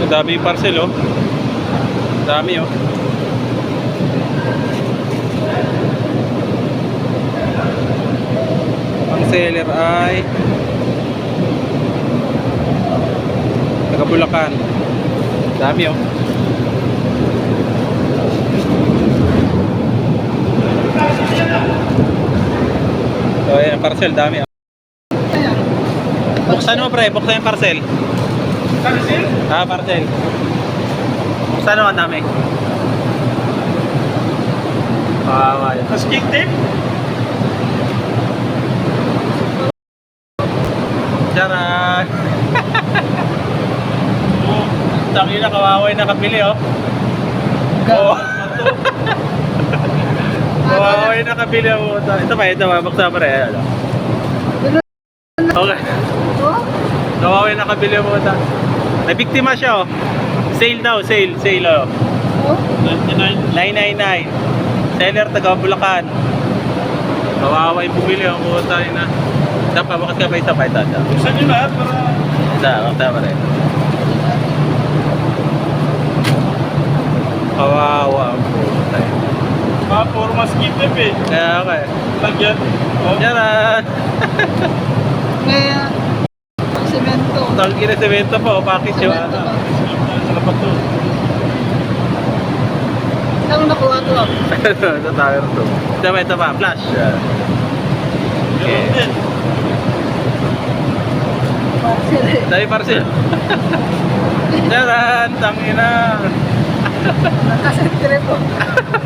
Ang dami yung parcel oh. Dami oh. Ang seller ay taga Bulacan. Dami oh. So ayan, parcel dami oh. Buksan mo pre, buksan yung parcel. Parcel? Ah, parcel. Mo, ang dami. Ah, uh, Mas king tape? Charan! oh, tangina, kawaway na kabili, oh. Oh. kawaway na kabili, oh. Ito pa, ito pa, pa rin. Ano? Okay. Kawaway na kabili mo ito. May biktima siya, oh. Sale daw, sale, sale, oh. 99. 999. Seller taga Bulacan. Kawawa yung bumili ang puta na. Dapat bakas ka pa isa pa ito. Isa, Buksan nyo lahat para... bakta pa rin. Kawawa ang puta. Mga puro mas king tape eh. Kaya okay. Lagyan. Oh. Yaran! Kaya, semento. Tangki na semento pa, o package yung ano. Sa lapat to. Saan nakuha to? Ito tayo to. Ito pa, ito pa, flash. Ganun din. Parcel eh. Parcel. Yaran! Tangina! Nakasentre po.